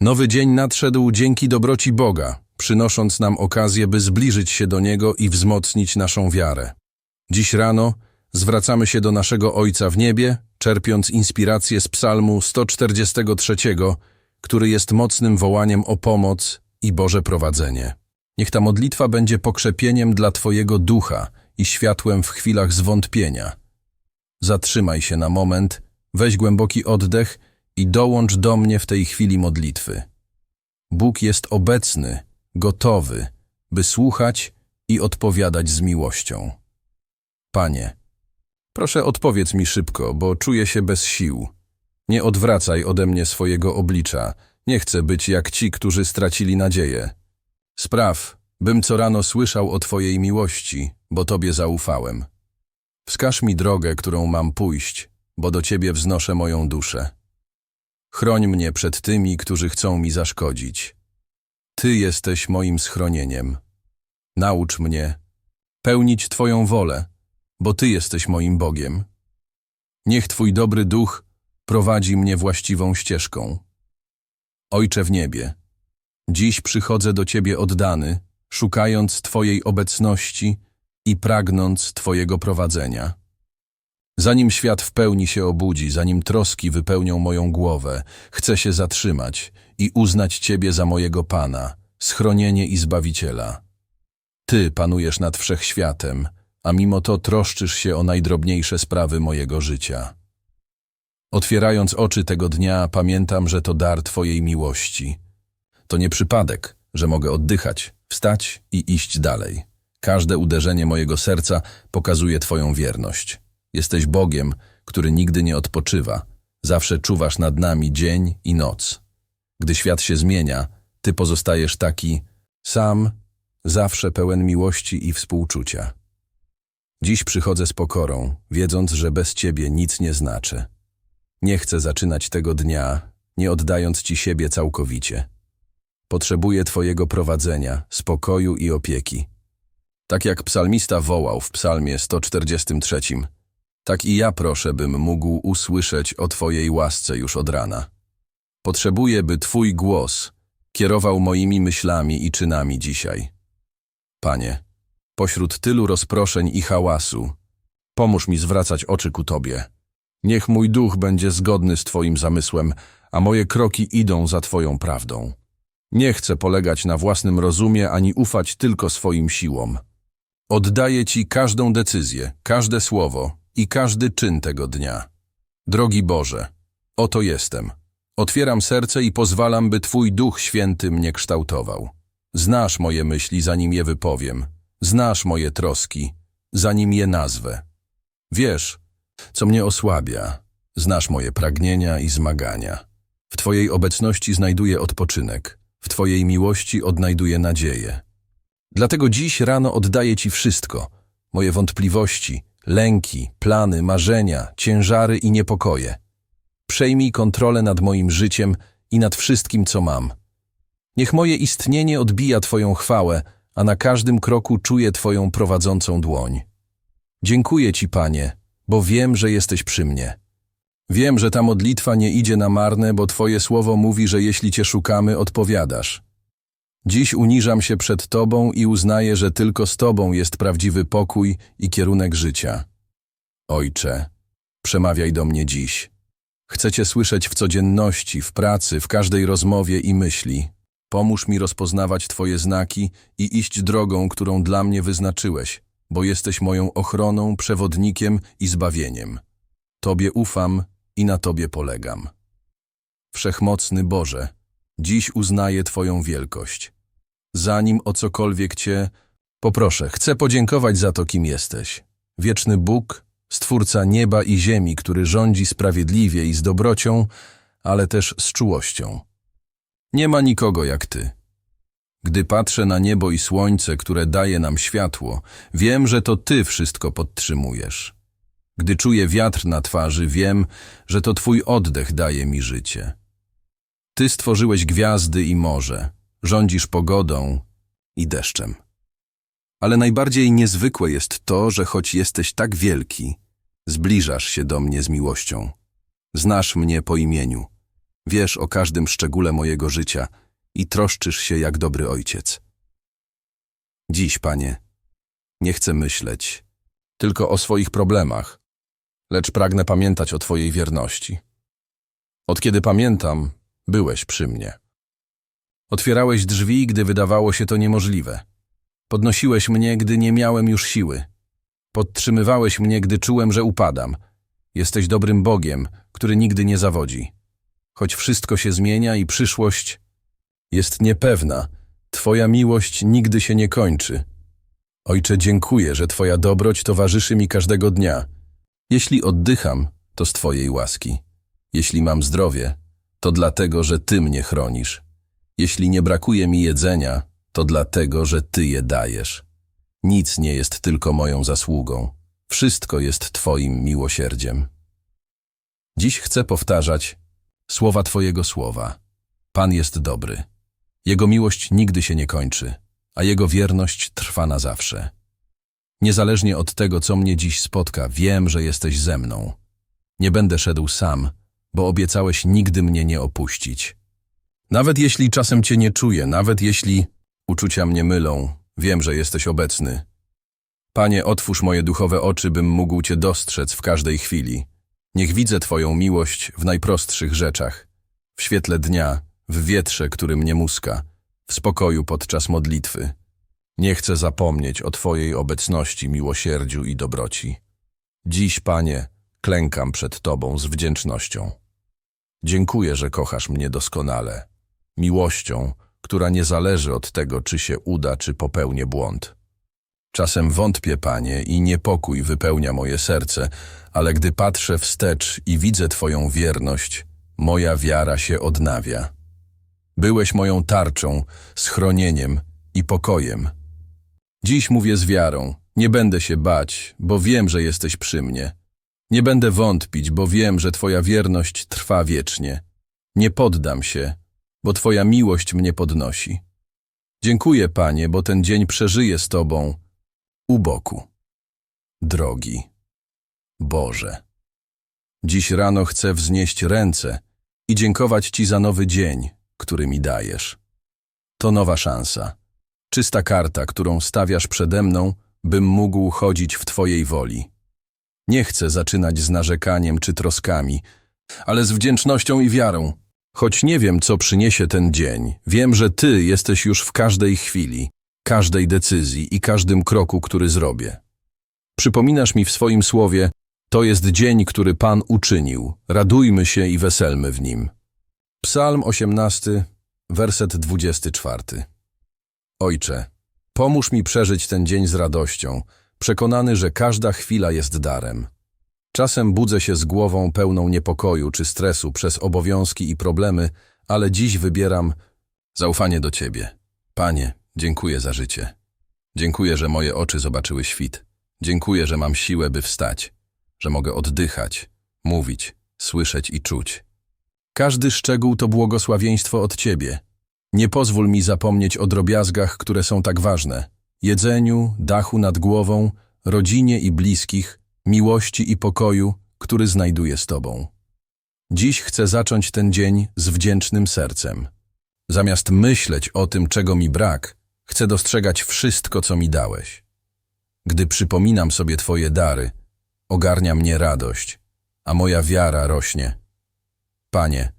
Nowy dzień nadszedł dzięki dobroci Boga, przynosząc nam okazję, by zbliżyć się do Niego i wzmocnić naszą wiarę. Dziś rano zwracamy się do naszego Ojca w niebie, czerpiąc inspirację z Psalmu 143, który jest mocnym wołaniem o pomoc i Boże prowadzenie. Niech ta modlitwa będzie pokrzepieniem dla Twojego ducha i światłem w chwilach zwątpienia. Zatrzymaj się na moment, weź głęboki oddech i dołącz do mnie w tej chwili modlitwy. Bóg jest obecny, gotowy, by słuchać i odpowiadać z miłością. Panie, proszę odpowiedz mi szybko, bo czuję się bez sił. Nie odwracaj ode mnie swojego oblicza. Nie chcę być jak ci, którzy stracili nadzieję. Spraw, bym co rano słyszał o Twojej miłości, bo Tobie zaufałem. Wskaż mi drogę, którą mam pójść, bo do Ciebie wznoszę moją duszę. Chroń mnie przed tymi, którzy chcą mi zaszkodzić. Ty jesteś moim schronieniem. Naucz mnie pełnić Twoją wolę, bo Ty jesteś moim Bogiem. Niech Twój dobry duch prowadzi mnie właściwą ścieżką. Ojcze w niebie, dziś przychodzę do Ciebie oddany, szukając Twojej obecności i pragnąc Twojego prowadzenia. Zanim świat w pełni się obudzi, zanim troski wypełnią moją głowę, chcę się zatrzymać i uznać Ciebie za mojego Pana, schronienie i Zbawiciela. Ty panujesz nad wszechświatem, a mimo to troszczysz się o najdrobniejsze sprawy mojego życia. Otwierając oczy tego dnia, pamiętam, że to dar Twojej miłości. To nie przypadek, że mogę oddychać, wstać i iść dalej. Każde uderzenie mojego serca pokazuje Twoją wierność. Jesteś Bogiem, który nigdy nie odpoczywa. Zawsze czuwasz nad nami dzień i noc. Gdy świat się zmienia, Ty pozostajesz taki sam, zawsze pełen miłości i współczucia. Dziś przychodzę z pokorą, wiedząc, że bez Ciebie nic nie znaczy. Nie chcę zaczynać tego dnia, nie oddając Ci siebie całkowicie. Potrzebuję Twojego prowadzenia, spokoju i opieki. Tak jak psalmista wołał w psalmie 143, tak i ja proszę, bym mógł usłyszeć o Twojej łasce już od rana. Potrzebuję, by Twój głos kierował moimi myślami i czynami dzisiaj. Panie, pośród tylu rozproszeń i hałasu, pomóż mi zwracać oczy ku Tobie. Niech mój duch będzie zgodny z Twoim zamysłem, a moje kroki idą za Twoją prawdą. Nie chcę polegać na własnym rozumie ani ufać tylko swoim siłom. Oddaję Ci każdą decyzję, każde słowo i każdy czyn tego dnia. Drogi Boże, oto jestem. Otwieram serce i pozwalam, by Twój Duch Święty mnie kształtował. Znasz moje myśli, zanim je wypowiem. Znasz moje troski, zanim je nazwę. Wiesz, co mnie osłabia. Znasz moje pragnienia i zmagania. W Twojej obecności znajduję odpoczynek. W Twojej miłości odnajduję nadzieję. Dlatego dziś rano oddaję Ci wszystko. Moje wątpliwości, lęki, plany, marzenia, ciężary i niepokoje. Przejmij kontrolę nad moim życiem i nad wszystkim, co mam. Niech moje istnienie odbija Twoją chwałę, a na każdym kroku czuję Twoją prowadzącą dłoń. Dziękuję Ci, Panie, bo wiem, że jesteś przy mnie. Wiem, że ta modlitwa nie idzie na marne, bo Twoje słowo mówi, że jeśli Cię szukamy, odpowiadasz. Dziś uniżam się przed Tobą i uznaję, że tylko z Tobą jest prawdziwy pokój i kierunek życia. Ojcze, przemawiaj do mnie dziś. Chcę Cię słyszeć w codzienności, w pracy, w każdej rozmowie i myśli. Pomóż mi rozpoznawać Twoje znaki i iść drogą, którą dla mnie wyznaczyłeś, bo jesteś moją ochroną, przewodnikiem i zbawieniem. Tobie ufam i na Tobie polegam. Wszechmocny Boże, dziś uznaję Twoją wielkość. Zanim o cokolwiek Cię poproszę, chcę podziękować za to, kim jesteś. Wieczny Bóg, Stwórca nieba i ziemi, który rządzi sprawiedliwie i z dobrocią, ale też z czułością. Nie ma nikogo jak Ty. Gdy patrzę na niebo i słońce, które daje nam światło, wiem, że to Ty wszystko podtrzymujesz. Gdy czuję wiatr na twarzy, wiem, że to Twój oddech daje mi życie. Ty stworzyłeś gwiazdy i morze, rządzisz pogodą i deszczem. Ale najbardziej niezwykłe jest to, że choć jesteś tak wielki, zbliżasz się do mnie z miłością. Znasz mnie po imieniu. Wiesz o każdym szczególe mojego życia i troszczysz się jak dobry ojciec. Dziś, Panie, nie chcę myśleć tylko o swoich problemach, lecz pragnę pamiętać o Twojej wierności. Od kiedy pamiętam, byłeś przy mnie. Otwierałeś drzwi, gdy wydawało się to niemożliwe. Podnosiłeś mnie, gdy nie miałem już siły. Podtrzymywałeś mnie, gdy czułem, że upadam. Jesteś dobrym Bogiem, który nigdy nie zawodzi. Choć wszystko się zmienia i przyszłość jest niepewna, Twoja miłość nigdy się nie kończy. Ojcze, dziękuję, że Twoja dobroć towarzyszy mi każdego dnia. Jeśli oddycham, to z Twojej łaski. Jeśli mam zdrowie, to dlatego, że Ty mnie chronisz. Jeśli nie brakuje mi jedzenia, to dlatego, że Ty je dajesz. Nic nie jest tylko moją zasługą. Wszystko jest Twoim miłosierdziem. Dziś chcę powtarzać słowa Twojego słowa. Pan jest dobry. Jego miłość nigdy się nie kończy, a Jego wierność trwa na zawsze. Niezależnie od tego, co mnie dziś spotka, wiem, że jesteś ze mną. Nie będę szedł sam, bo obiecałeś nigdy mnie nie opuścić. Nawet jeśli czasem Cię nie czuję, nawet jeśli uczucia mnie mylą, wiem, że jesteś obecny. Panie, otwórz moje duchowe oczy, bym mógł Cię dostrzec w każdej chwili. Niech widzę Twoją miłość w najprostszych rzeczach. W świetle dnia, w wietrze, który mnie muska, w spokoju podczas modlitwy. Nie chcę zapomnieć o Twojej obecności, miłosierdziu i dobroci. Dziś, Panie, klękam przed Tobą z wdzięcznością. Dziękuję, że kochasz mnie doskonale, miłością, która nie zależy od tego, czy się uda, czy popełnię błąd. Czasem wątpię, Panie, i niepokój wypełnia moje serce, ale gdy patrzę wstecz i widzę Twoją wierność, moja wiara się odnawia. Byłeś moją tarczą, schronieniem i pokojem. Dziś mówię z wiarą, nie będę się bać, bo wiem, że jesteś przy mnie. Nie będę wątpić, bo wiem, że Twoja wierność trwa wiecznie. Nie poddam się, bo Twoja miłość mnie podnosi. Dziękuję, Panie, bo ten dzień przeżyję z Tobą u boku. Drogi Boże, dziś rano chcę wznieść ręce i dziękować Ci za nowy dzień, który mi dajesz. To nowa szansa, czysta karta, którą stawiasz przede mną, bym mógł chodzić w Twojej woli. Nie chcę zaczynać z narzekaniem czy troskami, ale z wdzięcznością i wiarą. Choć nie wiem, co przyniesie ten dzień, wiem, że Ty jesteś już w każdej chwili, każdej decyzji i każdym kroku, który zrobię. Przypominasz mi w swoim słowie, to jest dzień, który Pan uczynił, radujmy się i weselmy w nim. Psalm 18, werset 24. Ojcze, pomóż mi przeżyć ten dzień z radością, przekonany, że każda chwila jest darem. Czasem budzę się z głową pełną niepokoju czy stresu przez obowiązki i problemy, ale dziś wybieram zaufanie do Ciebie. Panie, dziękuję za życie. Dziękuję, że moje oczy zobaczyły świt. Dziękuję, że mam siłę, by wstać, że mogę oddychać, mówić, słyszeć i czuć. Każdy szczegół to błogosławieństwo od Ciebie. Nie pozwól mi zapomnieć o drobiazgach, które są tak ważne. Jedzeniu, dachu nad głową, rodzinie i bliskich, miłości i pokoju, który znajduję z Tobą. Dziś chcę zacząć ten dzień z wdzięcznym sercem. Zamiast myśleć o tym, czego mi brak, chcę dostrzegać wszystko, co mi dałeś. Gdy przypominam sobie Twoje dary, ogarnia mnie radość, a moja wiara rośnie. Panie,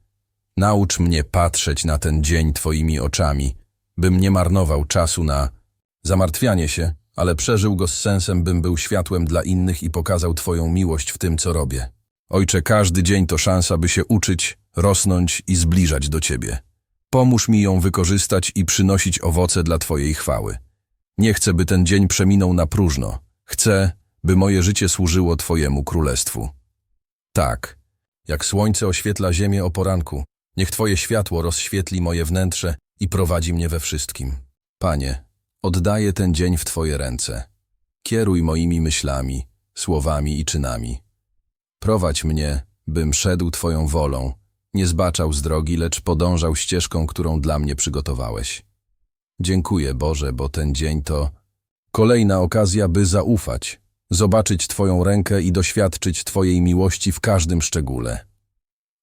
naucz mnie patrzeć na ten dzień Twoimi oczami, bym nie marnował czasu na zamartwianie się, ale przeżył go z sensem, bym był światłem dla innych i pokazał Twoją miłość w tym, co robię. Ojcze, każdy dzień to szansa, by się uczyć, rosnąć i zbliżać do Ciebie. Pomóż mi ją wykorzystać i przynosić owoce dla Twojej chwały. Nie chcę, by ten dzień przeminął na próżno. Chcę, by moje życie służyło Twojemu królestwu. Tak, jak słońce oświetla ziemię o poranku, niech Twoje światło rozświetli moje wnętrze i prowadzi mnie we wszystkim. Panie, oddaję ten dzień w Twoje ręce. Kieruj moimi myślami, słowami i czynami. Prowadź mnie, bym szedł Twoją wolą, nie zbaczał z drogi, lecz podążał ścieżką, którą dla mnie przygotowałeś. Dziękuję, Boże, bo ten dzień to kolejna okazja, by zaufać, zobaczyć Twoją rękę i doświadczyć Twojej miłości w każdym szczególe.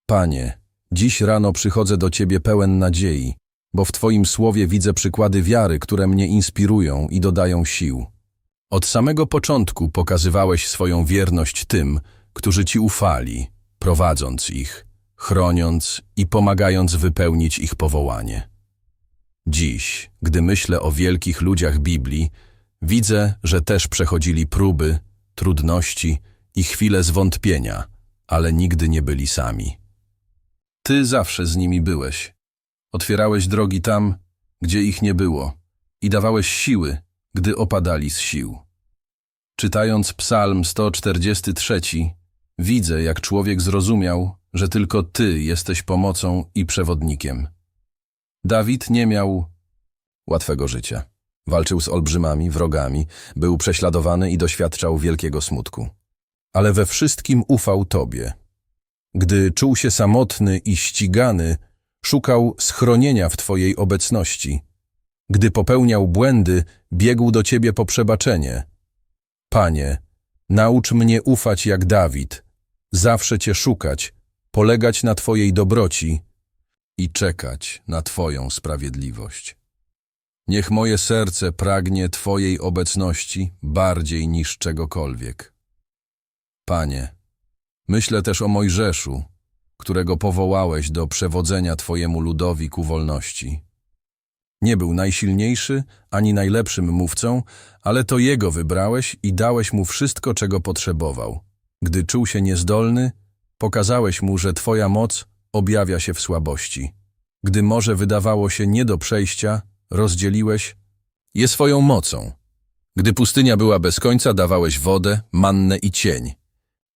Panie, Dziś rano przychodzę do Ciebie pełen nadziei, bo w Twoim słowie widzę przykłady wiary, które mnie inspirują i dodają sił. Od samego początku pokazywałeś swoją wierność tym, którzy Ci ufali, prowadząc ich, chroniąc i pomagając wypełnić ich powołanie. Dziś, gdy myślę o wielkich ludziach Biblii, widzę, że też przechodzili próby, trudności i chwile zwątpienia, ale nigdy nie byli sami. Ty zawsze z nimi byłeś. Otwierałeś drogi tam, gdzie ich nie było i dawałeś siły, gdy opadali z sił. Czytając Psalm 143, widzę, jak człowiek zrozumiał, że tylko Ty jesteś pomocą i przewodnikiem. Dawid nie miał łatwego życia. Walczył z olbrzymami, wrogami, był prześladowany i doświadczał wielkiego smutku. Ale we wszystkim ufał Tobie. Gdy czuł się samotny i ścigany, szukał schronienia w Twojej obecności. Gdy popełniał błędy, biegł do Ciebie po przebaczenie. Panie, naucz mnie ufać jak Dawid, zawsze Cię szukać, polegać na Twojej dobroci i czekać na Twoją sprawiedliwość. Niech moje serce pragnie Twojej obecności bardziej niż czegokolwiek. Panie, myślę też o Mojżeszu, którego powołałeś do przewodzenia Twojemu ludowi ku wolności. Nie był najsilniejszy ani najlepszym mówcą, ale to jego wybrałeś i dałeś mu wszystko, czego potrzebował. Gdy czuł się niezdolny, pokazałeś mu, że Twoja moc objawia się w słabości. Gdy morze wydawało się nie do przejścia, rozdzieliłeś je swoją mocą. Gdy pustynia była bez końca, dawałeś wodę, mannę i cień.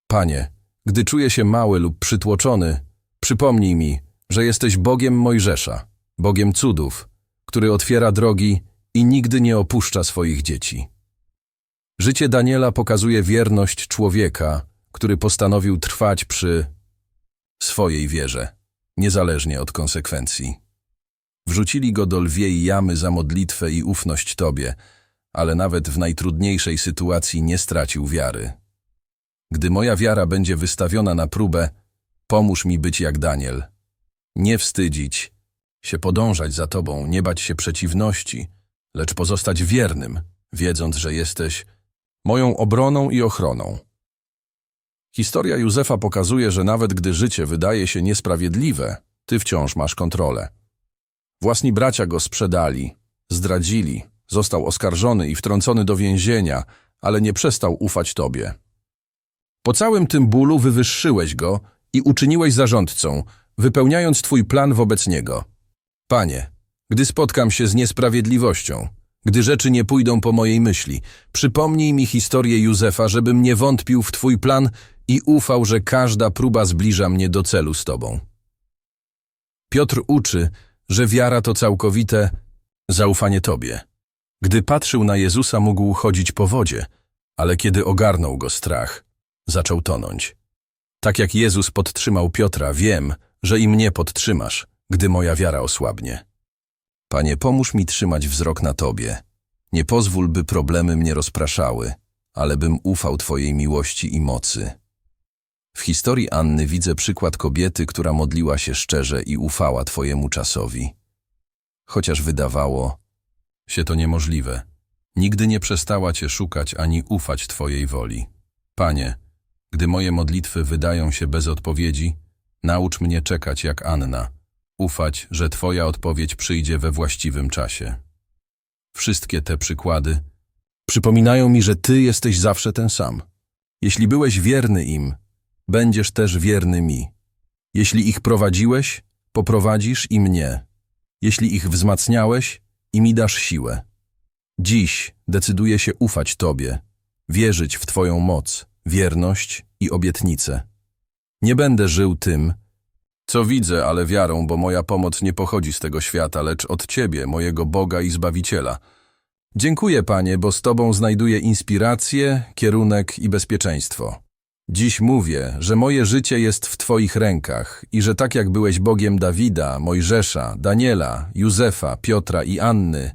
Panie, gdy czuję się mały lub przytłoczony, przypomnij mi, że jesteś Bogiem Mojżesza, Bogiem cudów, który otwiera drogi i nigdy nie opuszcza swoich dzieci. Życie Daniela pokazuje wierność człowieka, który postanowił trwać przy swojej wierze, niezależnie od konsekwencji. Wrzucili go do lwiej jamy za modlitwę i ufność Tobie, ale nawet w najtrudniejszej sytuacji nie stracił wiary. Gdy moja wiara będzie wystawiona na próbę, pomóż mi być jak Daniel. Nie wstydzić się podążać za Tobą, nie bać się przeciwności, lecz pozostać wiernym, wiedząc, że jesteś moją obroną i ochroną. Historia Józefa pokazuje, że nawet gdy życie wydaje się niesprawiedliwe, Ty wciąż masz kontrolę. Własni bracia go sprzedali, zdradzili, został oskarżony i wtrącony do więzienia, ale nie przestał ufać Tobie. Po całym tym bólu wywyższyłeś go i uczyniłeś zarządcą, wypełniając Twój plan wobec niego. Panie, gdy spotkam się z niesprawiedliwością, gdy rzeczy nie pójdą po mojej myśli, przypomnij mi historię Józefa, żebym nie wątpił w Twój plan i ufał, że każda próba zbliża mnie do celu z Tobą. Piotr uczy, że wiara to całkowite zaufanie Tobie. Gdy patrzył na Jezusa, mógł chodzić po wodzie, ale kiedy ogarnął go strach, zaczął tonąć. Tak jak Jezus podtrzymał Piotra, wiem, że i mnie podtrzymasz, gdy moja wiara osłabnie. Panie, pomóż mi trzymać wzrok na Tobie. Nie pozwól, by problemy mnie rozpraszały, ale bym ufał Twojej miłości i mocy. W historii Anny widzę przykład kobiety, która modliła się szczerze i ufała Twojemu czasowi. Chociaż wydawało się to niemożliwe, nigdy nie przestała Cię szukać ani ufać Twojej woli. Panie, gdy moje modlitwy wydają się bez odpowiedzi, naucz mnie czekać jak Anna, ufać, że Twoja odpowiedź przyjdzie we właściwym czasie. Wszystkie te przykłady przypominają mi, że Ty jesteś zawsze ten sam. Jeśli byłeś wierny im, będziesz też wierny mi. Jeśli ich prowadziłeś, poprowadzisz i mnie. Jeśli ich wzmacniałeś, i mi dasz siłę. Dziś decyduję się ufać Tobie, wierzyć w Twoją moc, wierność i obietnicę. Nie będę żył tym, co widzę, ale wiarą, bo moja pomoc nie pochodzi z tego świata, lecz od Ciebie, mojego Boga i Zbawiciela. Dziękuję, Panie, bo z Tobą znajduję inspirację, kierunek i bezpieczeństwo. Dziś mówię, że moje życie jest w Twoich rękach i że tak jak byłeś Bogiem Dawida, Mojżesza, Daniela, Józefa, Piotra i Anny,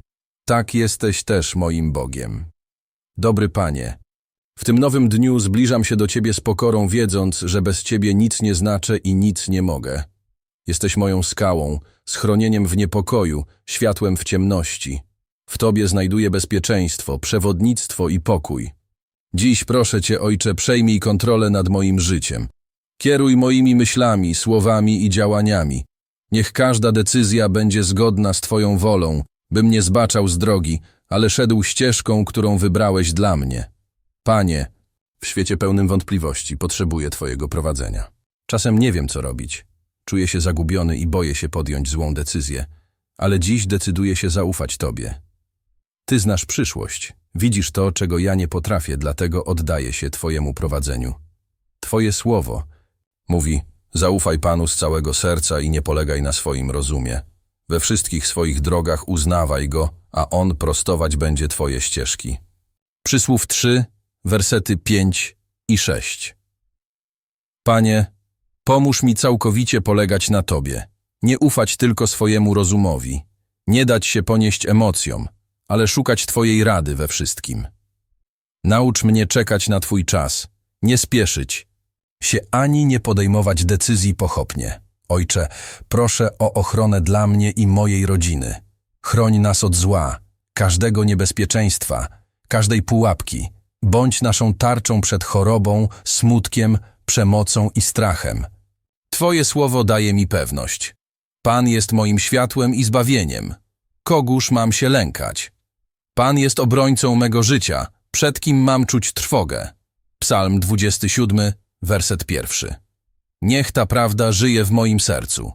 tak jesteś też moim Bogiem. Dobry Panie, w tym nowym dniu zbliżam się do Ciebie z pokorą, wiedząc, że bez Ciebie nic nie znaczę i nic nie mogę. Jesteś moją skałą, schronieniem w niepokoju, światłem w ciemności. W Tobie znajduję bezpieczeństwo, przewodnictwo i pokój. Dziś proszę Cię, Ojcze, przejmij kontrolę nad moim życiem. Kieruj moimi myślami, słowami i działaniami. Niech każda decyzja będzie zgodna z Twoją wolą, bym nie zbaczał z drogi, ale szedł ścieżką, którą wybrałeś dla mnie. Panie, w świecie pełnym wątpliwości potrzebuję Twojego prowadzenia. Czasem nie wiem, co robić. Czuję się zagubiony i boję się podjąć złą decyzję, ale dziś decyduję się zaufać Tobie. Ty znasz przyszłość, widzisz to, czego ja nie potrafię, dlatego oddaję się Twojemu prowadzeniu. Twoje słowo mówi: Zaufaj Panu z całego serca i nie polegaj na swoim rozumie. We wszystkich swoich drogach uznawaj Go, a On prostować będzie Twoje ścieżki. Przysłów 3, wersety 5 i 6. Panie, pomóż mi całkowicie polegać na Tobie, nie ufać tylko swojemu rozumowi, nie dać się ponieść emocjom, ale szukać Twojej rady we wszystkim. Naucz mnie czekać na Twój czas, nie spieszyć się ani nie podejmować decyzji pochopnie. Ojcze, proszę o ochronę dla mnie i mojej rodziny. Chroń nas od zła, każdego niebezpieczeństwa, każdej pułapki. Bądź naszą tarczą przed chorobą, smutkiem, przemocą i strachem. Twoje słowo daje mi pewność. Pan jest moim światłem i zbawieniem. Kogóż mam się lękać? Pan jest obrońcą mego życia, przed kim mam czuć trwogę. Psalm 27, werset pierwszy. Niech ta prawda żyje w moim sercu.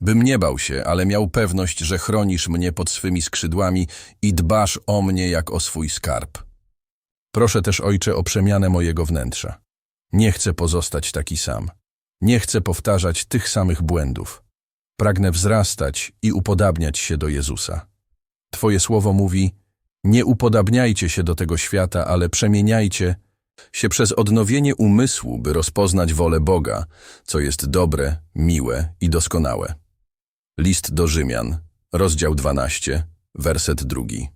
Bym nie bał się, ale miał pewność, że chronisz mnie pod swymi skrzydłami i dbasz o mnie jak o swój skarb. Proszę też, Ojcze, o przemianę mojego wnętrza. Nie chcę pozostać taki sam. Nie chcę powtarzać tych samych błędów. Pragnę wzrastać i upodabniać się do Jezusa. Twoje słowo mówi, nie upodabniajcie się do tego świata, ale przemieniajcie się przez odnowienie umysłu, by rozpoznać wolę Boga, co jest dobre, miłe i doskonałe. List do Rzymian, rozdział 12, werset drugi.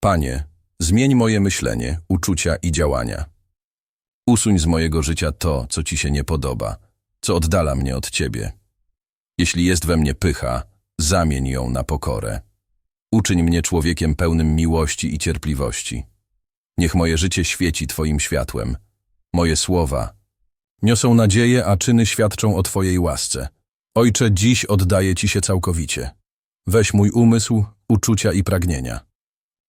Panie, zmień moje myślenie, uczucia i działania. Usuń z mojego życia to, co Ci się nie podoba, co oddala mnie od Ciebie. Jeśli jest we mnie pycha, zamień ją na pokorę. Uczyń mnie człowiekiem pełnym miłości i cierpliwości. Niech moje życie świeci Twoim światłem. Moje słowa niosą nadzieję, a czyny świadczą o Twojej łasce. Ojcze, dziś oddaję Ci się całkowicie. Weź mój umysł, uczucia i pragnienia.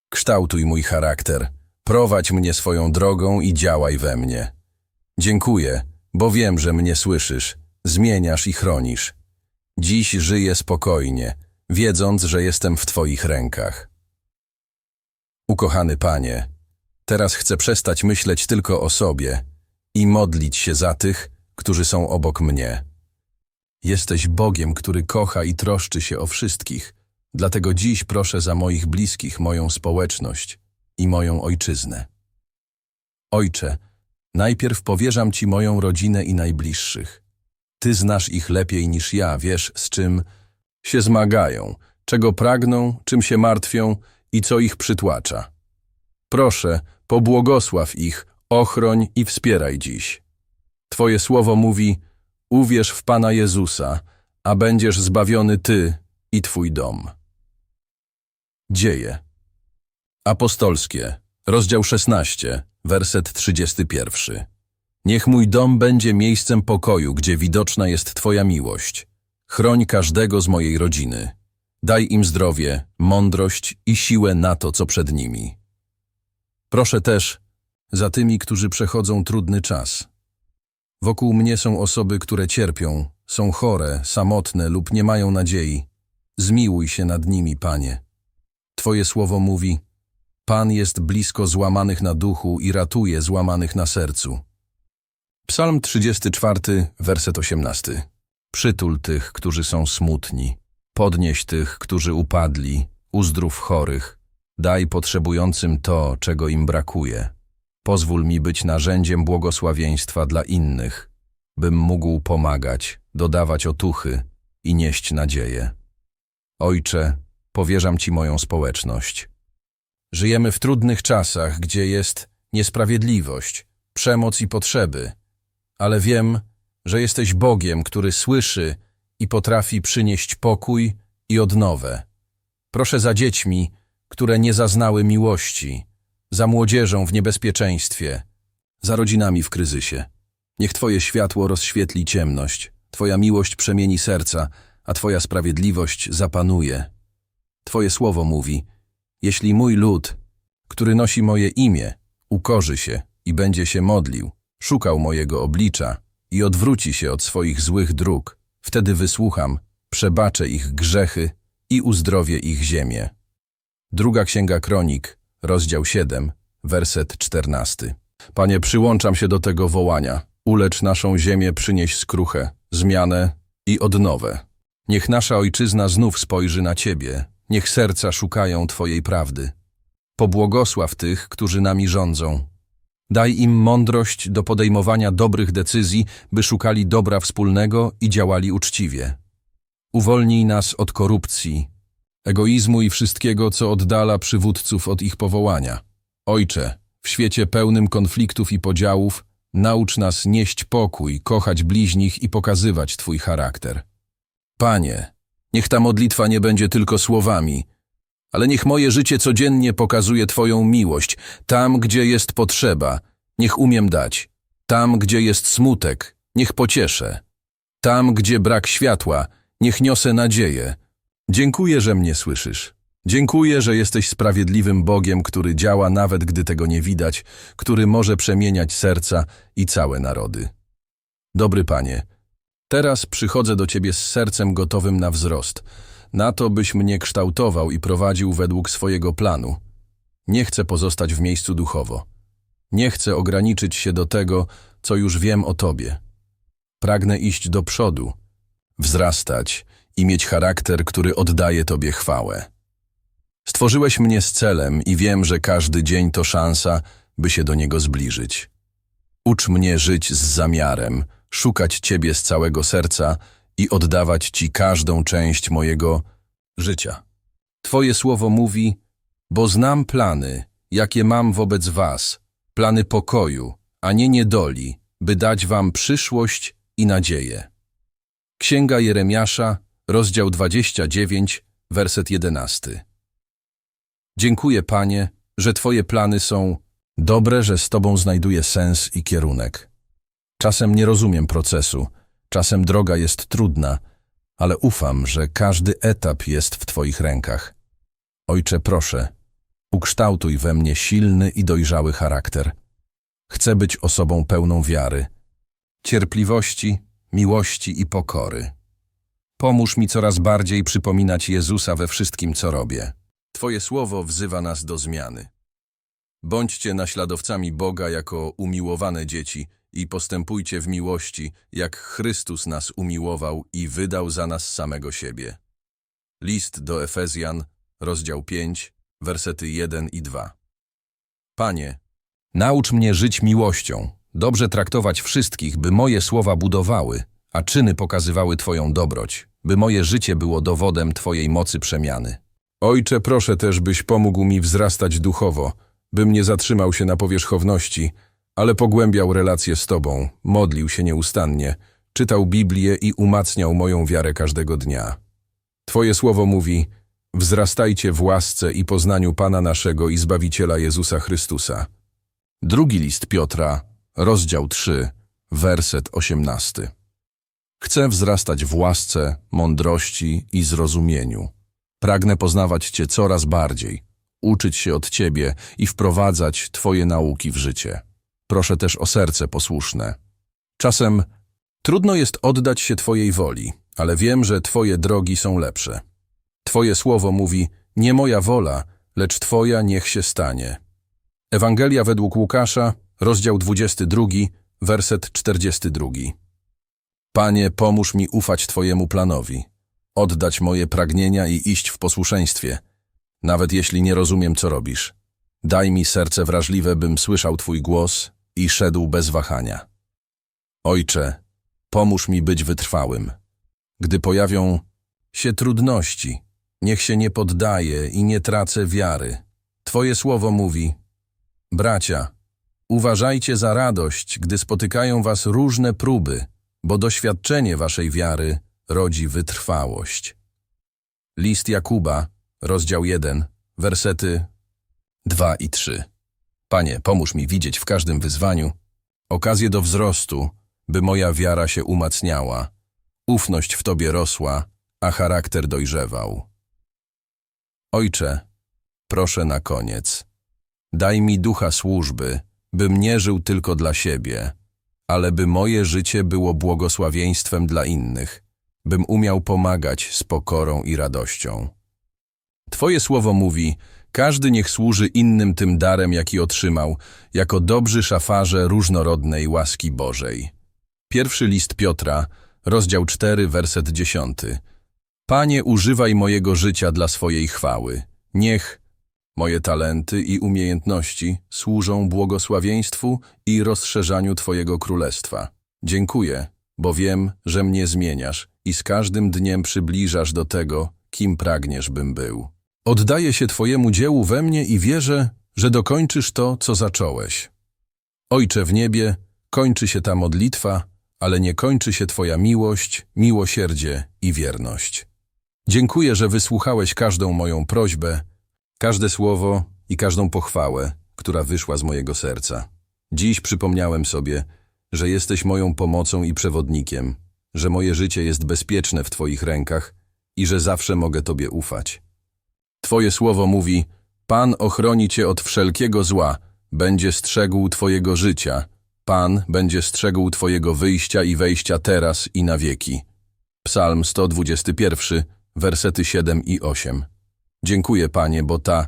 Kształtuj mój charakter, prowadź mnie swoją drogą i działaj we mnie. Dziękuję, bo wiem, że mnie słyszysz, zmieniasz i chronisz. Dziś żyję spokojnie, wiedząc, że jestem w Twoich rękach. Ukochany Panie, teraz chcę przestać myśleć tylko o sobie i modlić się za tych, którzy są obok mnie. Jesteś Bogiem, który kocha i troszczy się o wszystkich, dlatego dziś proszę za moich bliskich, moją społeczność i moją ojczyznę. Ojcze, najpierw powierzam Ci moją rodzinę i najbliższych. Ty znasz ich lepiej niż ja, wiesz z czym się zmagają, czego pragną, czym się martwią i co ich przytłacza. Proszę, pobłogosław ich, ochroń i wspieraj dziś. Twoje słowo mówi, uwierz w Pana Jezusa, a będziesz zbawiony Ty i Twój dom. Dzieje Apostolskie, rozdział 16, werset 31. Niech mój dom będzie miejscem pokoju, gdzie widoczna jest Twoja miłość. Chroń każdego z mojej rodziny. Daj im zdrowie, mądrość i siłę na to, co przed nimi. Proszę też za tymi, którzy przechodzą trudny czas. Wokół mnie są osoby, które cierpią, są chore, samotne lub nie mają nadziei. Zmiłuj się nad nimi, Panie. Twoje słowo mówi, Pan jest blisko złamanych na duchu i ratuje złamanych na sercu. Psalm 34, werset 18. Przytul tych, którzy są smutni. Podnieś tych, którzy upadli. Uzdrów chorych. Daj potrzebującym to, czego im brakuje. Pozwól mi być narzędziem błogosławieństwa dla innych, bym mógł pomagać, dodawać otuchy i nieść nadzieję. Ojcze, powierzam Ci moją społeczność. Żyjemy w trudnych czasach, gdzie jest niesprawiedliwość, przemoc i potrzeby, ale wiem, że jesteś Bogiem, który słyszy i potrafi przynieść pokój i odnowę. Proszę za dziećmi, które nie zaznały miłości, za młodzieżą w niebezpieczeństwie, za rodzinami w kryzysie. Niech Twoje światło rozświetli ciemność, Twoja miłość przemieni serca, a Twoja sprawiedliwość zapanuje. Twoje słowo mówi, jeśli mój lud, który nosi moje imię, ukorzy się i będzie się modlił, szukał mojego oblicza i odwróci się od swoich złych dróg, wtedy wysłucham, przebaczę ich grzechy i uzdrowię ich ziemię. Druga Księga Kronik, rozdział 7, werset 14. Panie, przyłączam się do tego wołania. Ulecz naszą ziemię, przynieś skruchę, zmianę i odnowę. Niech nasza ojczyzna znów spojrzy na Ciebie, niech serca szukają Twojej prawdy. Pobłogosław tych, którzy nami rządzą. Daj im mądrość do podejmowania dobrych decyzji, by szukali dobra wspólnego i działali uczciwie. Uwolnij nas od korupcji, egoizmu i wszystkiego, co oddala przywódców od ich powołania. Ojcze, w świecie pełnym konfliktów i podziałów, naucz nas nieść pokój, kochać bliźnich i pokazywać Twój charakter. Panie, niech ta modlitwa nie będzie tylko słowami, ale niech moje życie codziennie pokazuje Twoją miłość, tam, gdzie jest potrzeba, niech umiem dać, tam, gdzie jest smutek, niech pocieszę, tam, gdzie brak światła, niech niosę nadzieję. Dziękuję, że mnie słyszysz. Dziękuję, że jesteś sprawiedliwym Bogiem, który działa nawet gdy tego nie widać, który może przemieniać serca i całe narody. Dobry Panie, teraz przychodzę do Ciebie z sercem gotowym na wzrost, na to, byś mnie kształtował i prowadził według swojego planu. Nie chcę pozostać w miejscu duchowo. Nie chcę ograniczyć się do tego, co już wiem o Tobie. Pragnę iść do przodu, wzrastać i mieć charakter, który oddaje Tobie chwałę. Stworzyłeś mnie z celem i wiem, że każdy dzień to szansa, by się do niego zbliżyć. Ucz mnie żyć z zamiarem, szukać Ciebie z całego serca i oddawać Ci każdą część mojego życia. Twoje słowo mówi, bo znam plany, jakie mam wobec Was, plany pokoju, a nie niedoli, by dać Wam przyszłość i nadzieję. Księga Jeremiasza, rozdział 29, werset 11. Dziękuję, Panie, że Twoje plany są dobre, że z Tobą znajduję sens i kierunek. Czasem nie rozumiem procesu, czasem droga jest trudna, ale ufam, że każdy etap jest w Twoich rękach. Ojcze, proszę, ukształtuj we mnie silny i dojrzały charakter. Chcę być osobą pełną wiary, cierpliwości, miłości i pokory. Pomóż mi coraz bardziej przypominać Jezusa we wszystkim, co robię. Twoje słowo wzywa nas do zmiany. Bądźcie naśladowcami Boga jako umiłowane dzieci i postępujcie w miłości, jak Chrystus nas umiłował i wydał za nas samego siebie. List do Efezjan, rozdział 5, wersety 1 i 2. Panie, naucz mnie żyć miłością, dobrze traktować wszystkich, by moje słowa budowały, a czyny pokazywały Twoją dobroć, by moje życie było dowodem Twojej mocy przemiany. Ojcze, proszę też, byś pomógł mi wzrastać duchowo, bym nie zatrzymał się na powierzchowności, ale pogłębiał relacje z Tobą, modlił się nieustannie, czytał Biblię i umacniał moją wiarę każdego dnia. Twoje słowo mówi, wzrastajcie w łasce i poznaniu Pana naszego i Zbawiciela Jezusa Chrystusa. Drugi list Piotra, rozdział 3, werset 18. Chcę wzrastać w łasce, mądrości i zrozumieniu. Pragnę poznawać Cię coraz bardziej, uczyć się od Ciebie i wprowadzać Twoje nauki w życie. Proszę też o serce posłuszne. Czasem trudno jest oddać się Twojej woli, ale wiem, że Twoje drogi są lepsze. Twoje słowo mówi, nie moja wola, lecz Twoja niech się stanie. Ewangelia według Łukasza, rozdział 22, werset 42. Panie, pomóż mi ufać Twojemu planowi oddać moje pragnienia i iść w posłuszeństwie, nawet jeśli nie rozumiem, co robisz. Daj mi serce wrażliwe, bym słyszał Twój głos i szedł bez wahania. Ojcze, pomóż mi być wytrwałym. Gdy pojawią się trudności, niech się nie poddaję i nie tracę wiary. Twoje słowo mówi, bracia, uważajcie za radość, gdy spotykają was różne próby, bo doświadczenie waszej wiary rodzi wytrwałość. List Jakuba, rozdział 1, wersety 2 i 3. Panie, pomóż mi widzieć w każdym wyzwaniu okazję do wzrostu, by moja wiara się umacniała, ufność w Tobie rosła, a charakter dojrzewał. Ojcze, proszę na koniec, daj mi ducha służby, bym nie żył tylko dla siebie, ale by moje życie było błogosławieństwem dla innych, bym umiał pomagać z pokorą i radością. Twoje słowo mówi, każdy niech służy innym tym darem, jaki otrzymał, jako dobrzy szafarze różnorodnej łaski Bożej. Pierwszy list Piotra, rozdział 4, werset 10. Panie, używaj mojego życia dla swojej chwały. Niech moje talenty i umiejętności służą błogosławieństwu i rozszerzaniu Twojego królestwa. Dziękuję, bo wiem, że mnie zmieniasz i z każdym dniem przybliżasz do tego, kim pragniesz bym był. Oddaję się Twojemu dziełu we mnie i wierzę, że dokończysz to, co zacząłeś. Ojcze w niebie, kończy się ta modlitwa, ale nie kończy się Twoja miłość, miłosierdzie i wierność. Dziękuję, że wysłuchałeś każdą moją prośbę, każde słowo i każdą pochwałę, która wyszła z mojego serca. Dziś przypomniałem sobie, że jesteś moją pomocą i przewodnikiem, że moje życie jest bezpieczne w Twoich rękach i że zawsze mogę Tobie ufać. Twoje słowo mówi, Pan ochroni Cię od wszelkiego zła, będzie strzegł Twojego życia, Pan będzie strzegł Twojego wyjścia i wejścia teraz i na wieki. Psalm 121, wersety 7 i 8. Dziękuję, Panie, bo ta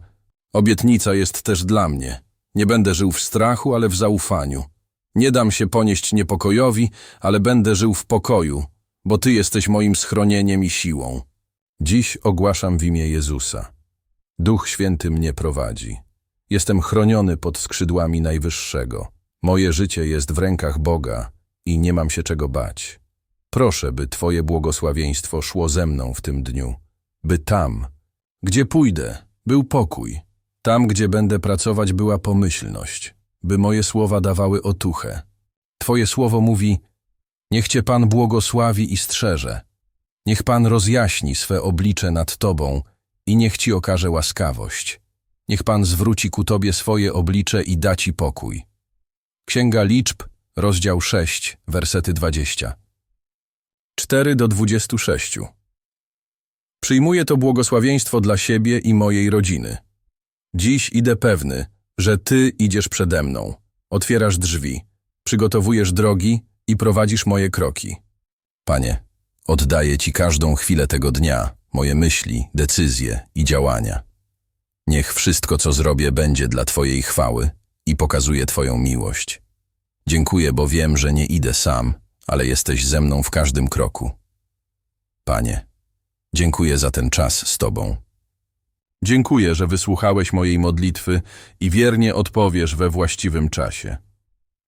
obietnica jest też dla mnie. Nie będę żył w strachu, ale w zaufaniu. Nie dam się ponieść niepokojowi, ale będę żył w pokoju, bo Ty jesteś moim schronieniem i siłą. Dziś ogłaszam w imię Jezusa. Duch Święty mnie prowadzi. Jestem chroniony pod skrzydłami Najwyższego. Moje życie jest w rękach Boga i nie mam się czego bać. Proszę, by Twoje błogosławieństwo szło ze mną w tym dniu, by tam, gdzie pójdę, był pokój, tam, gdzie będę pracować, była pomyślność, by moje słowa dawały otuchę. Twoje słowo mówi, niech Cię Pan błogosławi i strzeże, niech Pan rozjaśni swe oblicze nad Tobą i niech Ci okaże łaskawość. Niech Pan zwróci ku Tobie swoje oblicze i da Ci pokój. Księga Liczb, rozdział 6, wersety 20. 4 do 26. Przyjmuję to błogosławieństwo dla siebie i mojej rodziny. Dziś idę pewny, że Ty idziesz przede mną, otwierasz drzwi, przygotowujesz drogi i prowadzisz moje kroki. Panie, oddaję Ci każdą chwilę tego dnia, moje myśli, decyzje i działania. Niech wszystko, co zrobię, będzie dla Twojej chwały i pokazuje Twoją miłość. Dziękuję, bo wiem, że nie idę sam, ale jesteś ze mną w każdym kroku. Panie, dziękuję za ten czas z Tobą. Dziękuję, że wysłuchałeś mojej modlitwy i wiernie odpowiesz we właściwym czasie.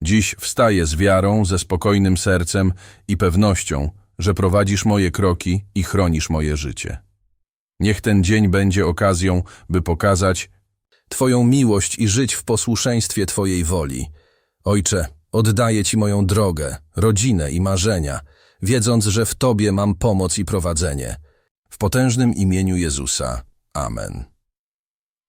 Dziś wstaję z wiarą, ze spokojnym sercem i pewnością, że prowadzisz moje kroki i chronisz moje życie. Niech ten dzień będzie okazją, by pokazać Twoją miłość i żyć w posłuszeństwie Twojej woli. Ojcze, oddaję Ci moją drogę, rodzinę i marzenia, wiedząc, że w Tobie mam pomoc i prowadzenie. W potężnym imieniu Jezusa. Amen.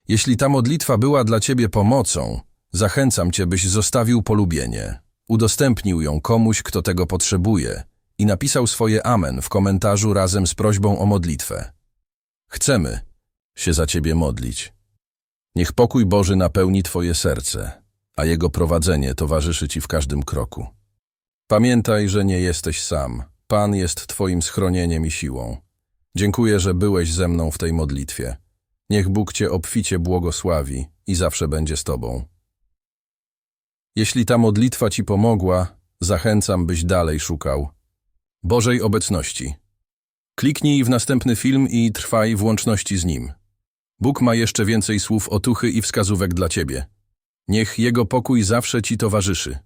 Jeśli ta modlitwa była dla Ciebie pomocą, zachęcam Cię, byś zostawił polubienie, udostępnił ją komuś, kto tego potrzebuje i napisał swoje amen w komentarzu razem z prośbą o modlitwę. Chcemy się za Ciebie modlić. Niech pokój Boży napełni Twoje serce, a Jego prowadzenie towarzyszy Ci w każdym kroku. Pamiętaj, że nie jesteś sam. Pan jest Twoim schronieniem i siłą. Dziękuję, że byłeś ze mną w tej modlitwie. Niech Bóg Cię obficie błogosławi i zawsze będzie z Tobą. Jeśli ta modlitwa Ci pomogła, zachęcam, byś dalej szukał Bożej obecności. Kliknij w następny film i trwaj w łączności z Nim. Bóg ma jeszcze więcej słów otuchy i wskazówek dla Ciebie. Niech Jego pokój zawsze Ci towarzyszy.